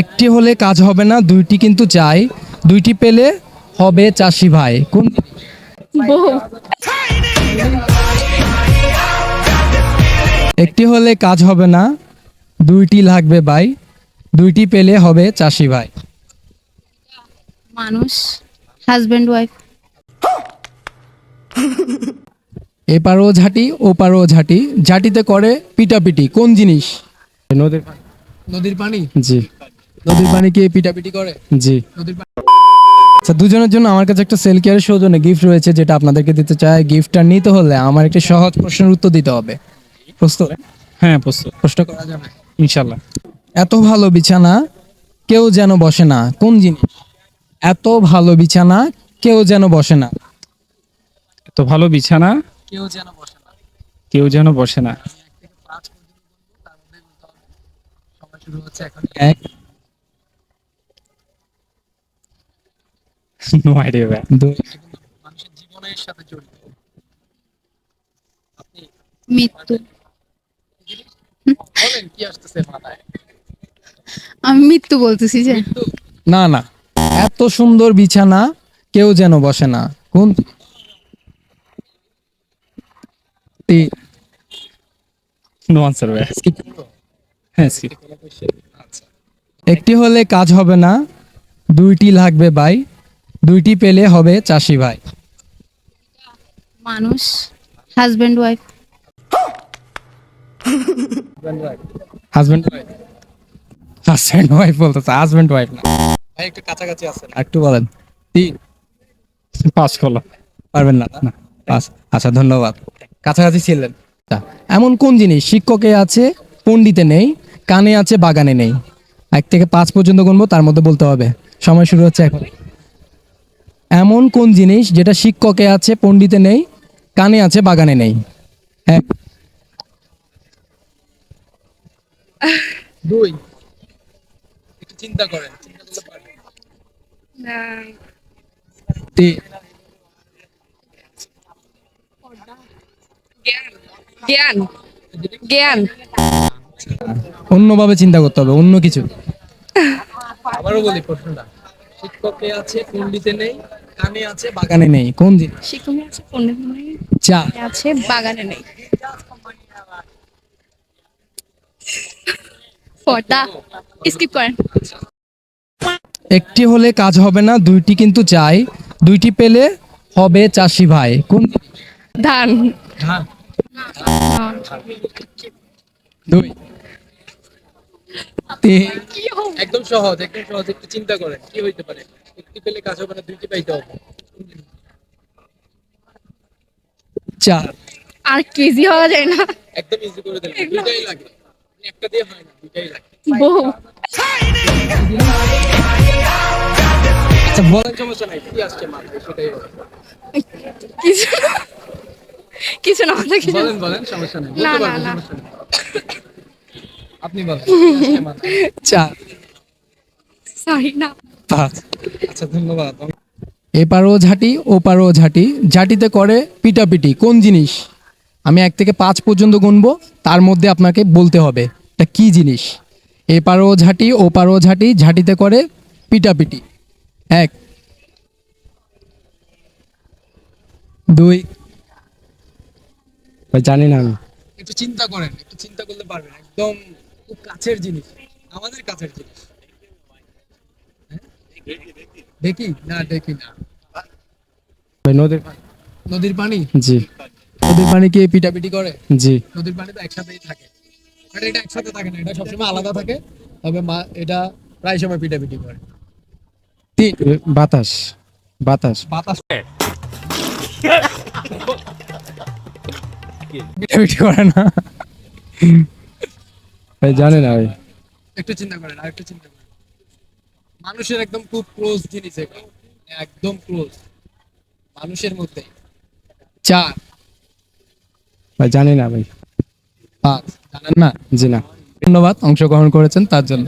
একটি হলে কাজ হবে না দুইটি কিন্তু চাই। দুইটি পেলে হবে চাষি ভাই। কোন একটি হলে কাজ হবে না দুইটি লাগবে ভাই। দুইটি পেলে হবে চাষি ভাই। মানুষ হাজব্যান্ড ওয়াইফ এপারও ঝাঁটি ওপারও ঝাঁটি। ঝাঁটিতে করে পিটাপিটি। কোন জিনিস? নদীর নদীর পানি? জি। নদীর পানি কি পিটাপিটি করে? জি। নদীর পানি আচ্ছা দুজনের জন্য আমার কাছে একটা সেল কেয়ারের সৌজন্যে গিফট রয়েছে যেটা আপনাদেরকে দিতে চাই। গিফটটা নিতে হলে আমার একটি সহজ প্রশ্নের উত্তর দিতে হবে। প্রস্তুত? হ্যাঁ প্রস্তুত। প্রশ্ন করা যাবে। ইনশাল্লাহ এত ভালো বিছানা কেউ যেন বসে না। কোন জিনিস? এত ভালো বিছানা কেউ যেন বসে না। এত ভালো বিছানা কেউ যেন বসে না। কেউ যেন বসে না। এক। নো আইডিয়া ভাই মানুষের জীবনের সাথে জড়িত। আপনি মৃত্যু। বলেন কি আসতেছে মাথায়? আমি মৃত্যু বলতেছি যে। না না। এত সুন্দর বিছানা কেউ যেন বসে না। কোন নো আনসার ভাই হ্যাঁ skip। একটি হলে কাজ হবে না দুইটি লাগবে ভাই দুইটি পেলে হবে চাষি ভাই। মানুষ husband wife husband wife husband wife বলতেছে হাজবেন্ড ওয়াইফ না। ভাই একটু কাছাকাছি আছেন। একটু বলেন। তিন পাঁচ কলা পারবেন না? না পাঁচ আচ্ছা ধন্যবাদ। কাছাকাছি ছিলেন। তা, এমন কোন জিনিস শিক্ষকে আছে পণ্ডিতে নেই কানে আছে বাগানে নেই? এক থেকে পাঁচ পর্যন্ত গুনবো তার মধ্যে বলতে হবে। সময় শুরু হচ্ছে এখন। এমন কোন জিনিস যেটা শিক্ষকে আছে পণ্ডিতে নেই কানে আছে বাগানে নেই? এক দুই। চিন্তা করেন চিন্তা করলে পারবেন। তিন। জ্ঞান জ্ঞান। অন্যভাবে চিন্তা করতে হবে অন্য কিছু। আবারও বলি প্রশ্নটা। শিক্ষকে আছে পণ্ডিতে নেই কানে আছে বাগানে নেই কোন জিনিস? আছে চা। আছে বাগানে নেই। পর্দা স্কিপ করেন। একটি হলে কাজ হবে না দুইটি কিন্তু চাই। দুইটি পেলে হবে চাষি ভাই। কোন ধান। ধান। দুই। তিন। একদম সহজ একদম সহজ একটু চিন্তা করেন কি হইতে পারে? একটি পেলে কাজ হবে না দুইটি পাইতে হবে। চার। আর কেজি হওয়া যায় না। একদম ইজি করে দিলাম দুইটাই লাগে। একটা দিয়ে হয় না দুইটাই লাগে। বহু। আচ্ছা বলেন সমস্যা নাই কি আসছে মাথায় সেটাই কিছু কিছু না কিছু বলেন বলেন সমস্যা নেই। না, না, না। আপনি বলেন? চার। সরি না। পাঁচ। আচ্ছা ধন্যবাদ। এপারও ঝাঁটি ওপারও ঝাঁটি। ঝাঁটিতে করে পিটাপিটি কোন জিনিস? আমি এক থেকে পাঁচ পর্যন্ত গুনবো তার মধ্যে আপনাকে বলতে হবে এটা কি জিনিস? এপারও ঝাঁটি ওপারও ঝাঁটি ঝাঁটিতে করে পিটাপিটি। এক। দুই। জানি না আমি। একটু চিন্তা করেন একটু চিন্তা করলে পারবেন একদম খুব কাছের জিনিস আমাদের কাছের জিনিস? দেখি? না দেখি না। ভাই নদীর নদীর পানি? জি। নদীর পানি কি পিটাপিটি করে? জি। নদীর পানি তো একসাথেই থাকে। বাট এটা একসাথে থাকে না এটা সবসময় আলাদা থাকে তবে মা এটা প্রায় সময় পিটাপিটি করে। তিন বাতাস। বাতাস। বাতাস। পিটাপিটি করে না। ভাই জানি না ভাই। একটু চিন্তা করেন আর একটু চিন্তা মানুষের একদম খুব ক্লোজ জিনিস এটা। একদম ক্লোজ মানুষের মধ্যে। চার। ভাই জানি না ভাই। পাঁচ। জানেন না? জি না। ধন্যবাদ অংশগ্রহণ করেছেন তার জন্য।